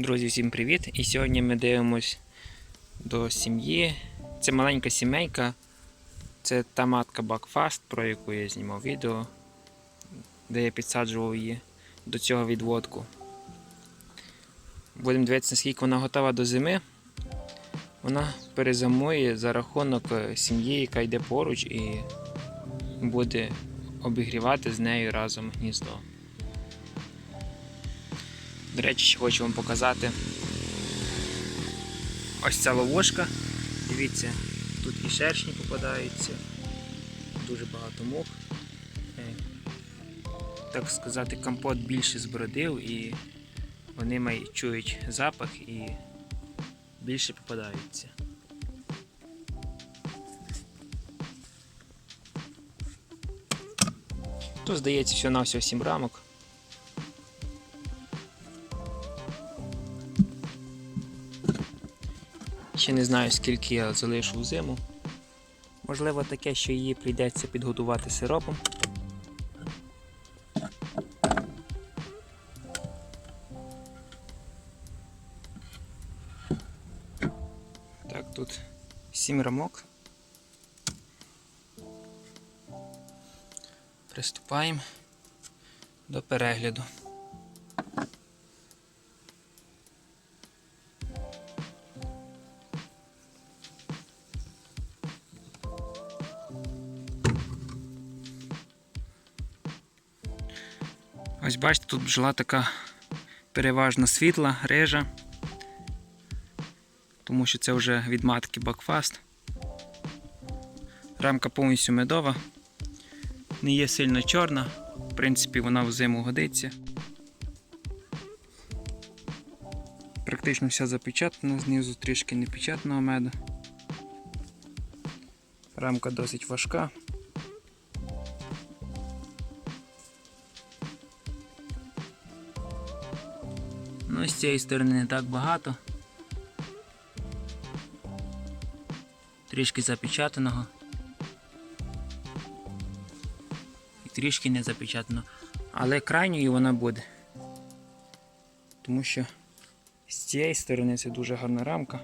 Друзі, всім привіт! І сьогодні ми дивимось до сім'ї. Це маленька сімейка. Це та матка Бакфаст, про яку я знімав відео, де я підсаджував її до цього відводку. Будемо дивитися, наскільки вона готова до зими. Вона перезимує за рахунок е, сім'ї, яка йде поруч, і буде обігрівати з нею разом гніздо. До речі, ще хочу вам показати ось ця ловушка. Дивіться, тут і шершні попадаються, дуже багато мух. Е, Так сказати, компот більше збродив і вони май- чують запах і більше попадаються. Тут здається всього на всього 7 рамок. Ще не знаю, скільки я залишу в зиму. Можливо, таке, що її прийдеться підготувати сиропом. Так, тут 7 рамок. Приступаємо до перегляду. Ось бачите, тут бджола така переважно світла, рижа, тому що це вже від матки Бакфаст. Рамка повністю медова, не є сильно чорна, в принципі, вона в зиму годиться. Практично вся запечатана, знизу трішки непечатного меду. Рамка досить важка. Ну, з цієї сторони не так багато. Трішки запечатаного. І трішки не запечатано. Але крайньою вона буде. Тому що з цієї сторони це дуже гарна рамка.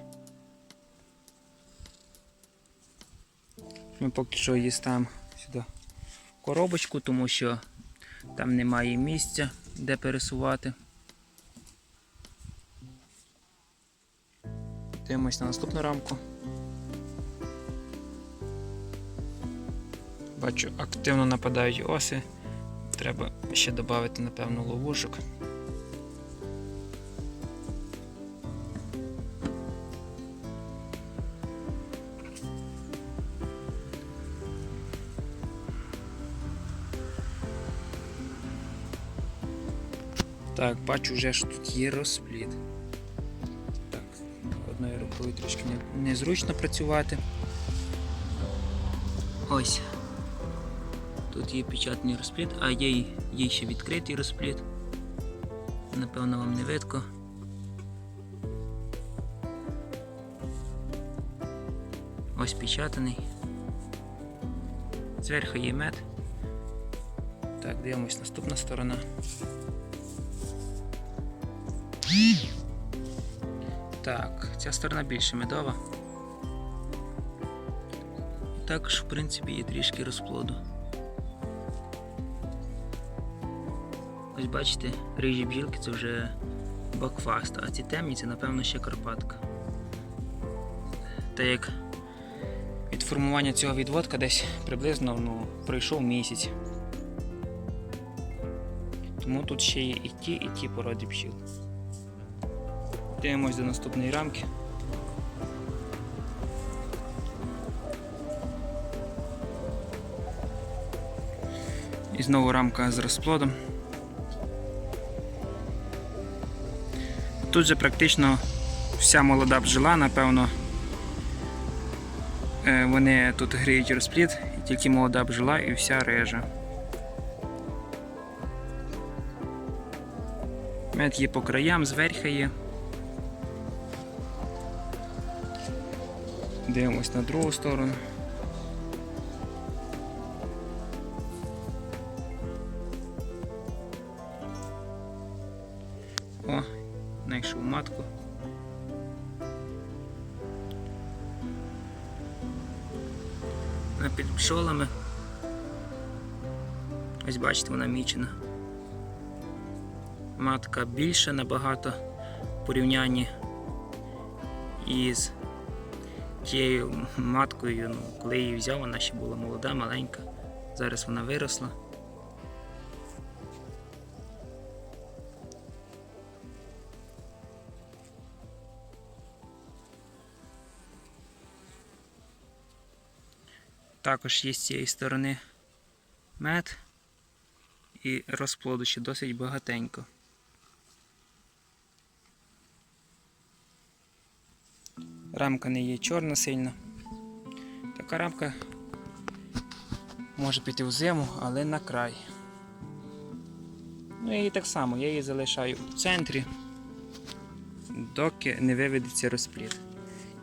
Ми поки що її ставимо сюди коробочку, тому що там немає місця, де пересувати. Дивимось на наступну рамку. Бачу, активно нападають оси. Треба ще додати, напевно, ловушок. Так, бачу вже, що тут є розпліт. Рукою трішки незручно працювати. Ось. Тут є печатний розпліт, а є, є ще відкритий розпліт. Напевно, вам не видко. Ось печатаний. Зверху є мед. Так, дивимось наступна сторона. Так, ця сторона більше медова. Також, в принципі, є трішки розплоду. Ось бачите, рижі бджілки це вже бакфаст, а ці темні це, напевно, ще Карпатка. Та як від формування цього відводка десь приблизно ну, пройшов місяць. Тому тут ще є і ті, і ті породи бджіл. Дивимось до наступної рамки. І знову рамка з розплодом. Тут же практично вся молода бджола, напевно, е, вони тут гріють розплід, і тільки молода бджола і вся режа. Мед є по краям, зверху є. Дивимось на другу сторону. О, знайшов матку. Вона під пчолами. Ось бачите, вона мічена. Матка більша набагато в порівнянні із тією маткою, ну, коли її взяв, вона ще була молода, маленька. Зараз вона виросла. Також є з цієї сторони мед і розплоду ще досить багатенько. Рамка не є чорна сильно. Така рамка може піти в зиму, але на край. Ну і так само, я її залишаю в центрі, доки не виведеться розпліт.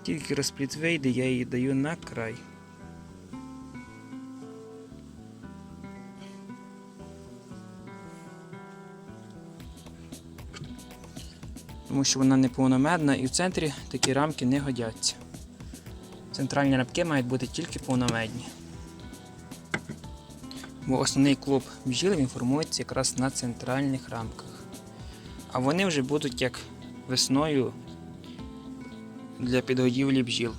Тільки розпліт вийде, я її даю на край. Тому що вона не повномедна і в центрі такі рамки не годяться. Центральні рамки мають бути тільки повномедні. Бо основний клуб бджіл він формується якраз на центральних рамках. А вони вже будуть як весною для підгодівлі бджіл.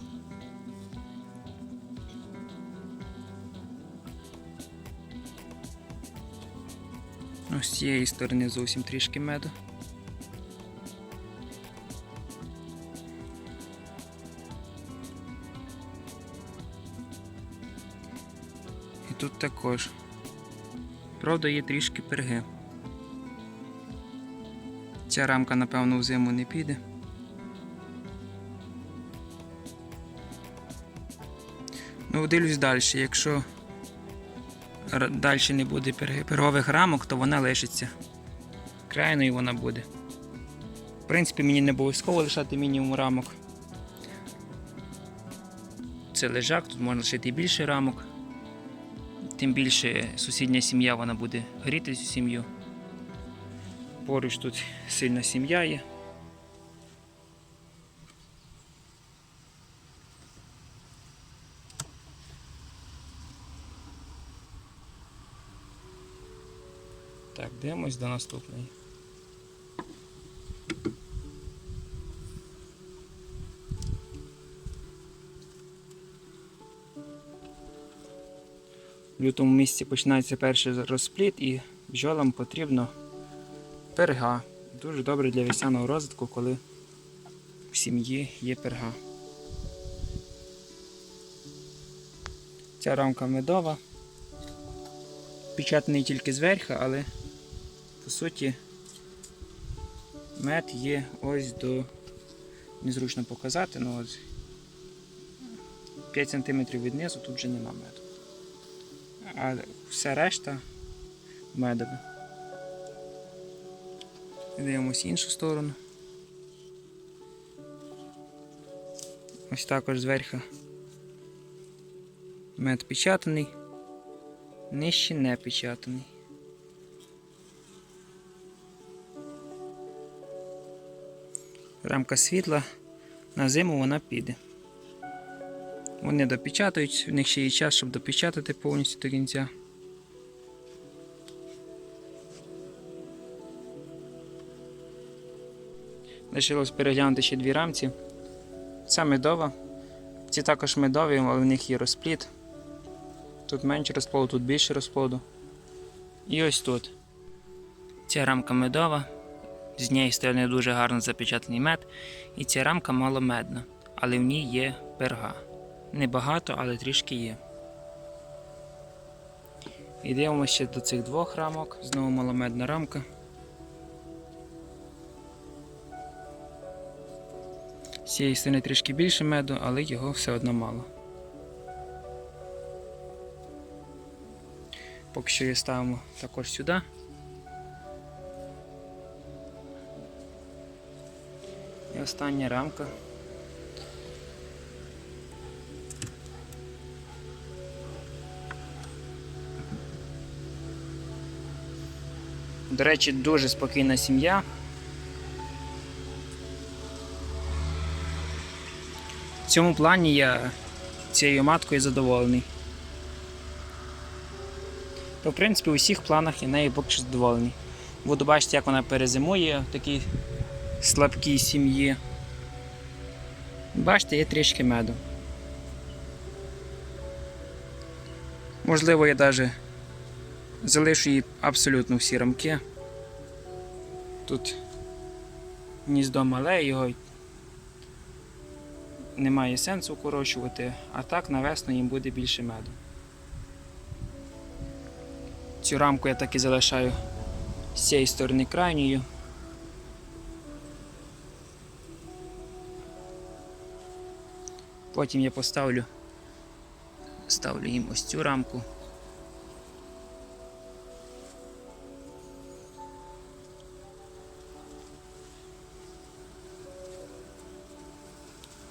Ось з цієї сторони зовсім трішки меду. Тут також. Правда, є трішки перги. Ця рамка, напевно, в зиму не піде. Ну, дивлюсь далі. Якщо далі не буде пергових рамок, то вона лишиться. Крайною вона буде. В принципі, мені не обов'язково лишати мінімум рамок. Це лежак, тут можна лишити і більше рамок. Тим більше сусідня сім'я вона буде гріти цю сім'ю. Поруч тут сильна сім'я є. Так, дивимось до наступної. В лютому місяці починається перший розпліт і бджолам потрібно перга. Дуже добре для весняного розвитку, коли в сім'ї є перга. Ця рамка медова. Печатаний тільки зверху, але по суті мед є ось до незручно показати, ну ось 5 см від низу тут вже нема меду а все решта медове. Дивимося іншу сторону. Ось також зверху мед печатаний, нижче не печатаний. Рамка світла, на зиму вона піде. Вони допечатають, в них ще є час, щоб допечатати повністю до кінця. Лишилось переглянути ще дві рамці. Ця медова. Ці також медові, але в них є розпліт. Тут менше розплоду, тут більше розплоду. І ось тут. Ця рамка медова. З неї сторони дуже гарно запечатаний мед. І ця рамка маломедна, але в ній є перга. Небагато, але трішки є. І дивимося ще до цих двох рамок. Знову маломедна рамка. З цієї сторони трішки більше меду, але його все одно мало. Поки що її ставимо також сюди. І остання рамка. До речі, дуже спокійна сім'я. В цьому плані я цією маткою задоволений. То, в принципі, у всіх планах я нею поки що задоволений. Буду бачити, як вона перезимує в такій слабкій сім'ї. Бачите, є трішки меду. Можливо, я навіть залишу їй абсолютно всі рамки. Тут гніздо мале, його немає сенсу укорочувати, а так на весну їм буде більше меду. Цю рамку я так і залишаю з цієї сторони крайньою. Потім я поставлю, ставлю їм ось цю рамку.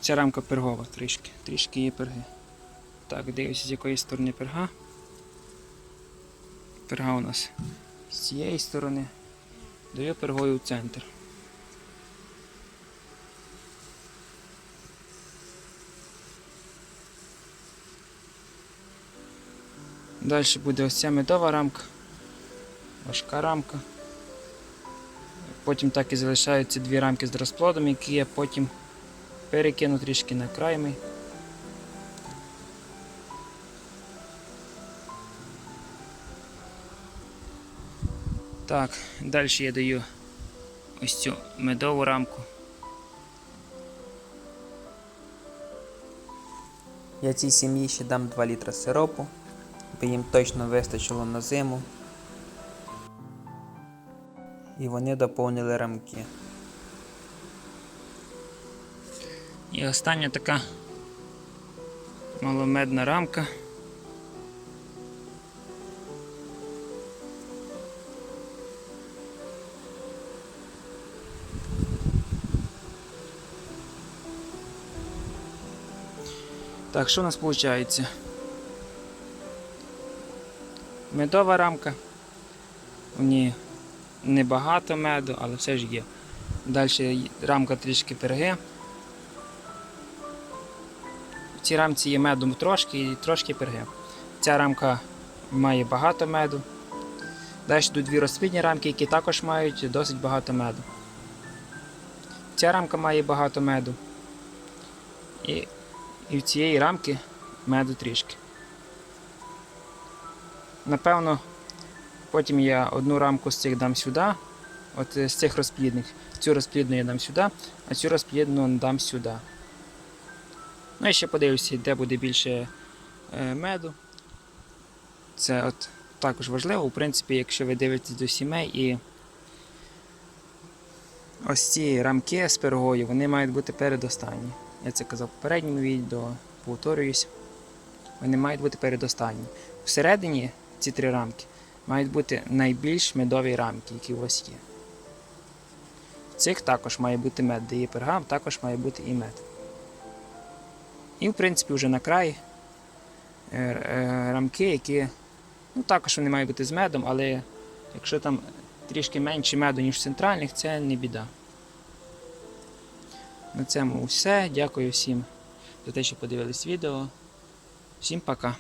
Ця рамка пергова трішки, трішки є перги. Так, дивлюся, з якої сторони перга. Перга у нас з цієї сторони. Даю пергою в центр. Далі буде ось ця медова рамка, важка рамка. Потім так і залишаються дві рамки з розплодом, які я потім перекину трішки на край мій. Так, далі я даю ось цю медову рамку. Я цій сім'ї ще дам 2 літра сиропу, бо їм точно вистачило на зиму. І вони доповнили рамки. І остання така маломедна рамка. Так, що у нас виходить? Медова рамка. В ній небагато меду, але все ж є. Далі рамка трішки перги. В цій рамці є меду трошки і трошки перги. Ця рамка має багато меду. Далі йдуть дві розплідні рамки, які також мають досить багато меду. Ця рамка має багато меду. І, і в цієї рамки меду трішки. Напевно, потім я одну рамку з цих дам сюди, от з цих розплідних. Цю розплідну я дам сюди, а цю розплідну дам сюди. Ну і ще подивлюся, де буде більше е, меду. Це от також важливо, в принципі, якщо ви дивитесь до сімей і ось ці рамки з пергою, вони мають бути передостанні. Я це казав в попередньому відео, повторююсь. Вони мають бути передостанні. Всередині ці три рамки мають бути найбільш медові рамки, які у вас є. В цих також має бути мед, де є перга, також має бути і мед. І, в принципі, вже на край е, е, рамки, які ну, також вони мають бути з медом, але якщо там трішки менше меду, ніж в центральних, це не біда. На цьому все. Дякую всім за те, що подивились відео. Всім пока.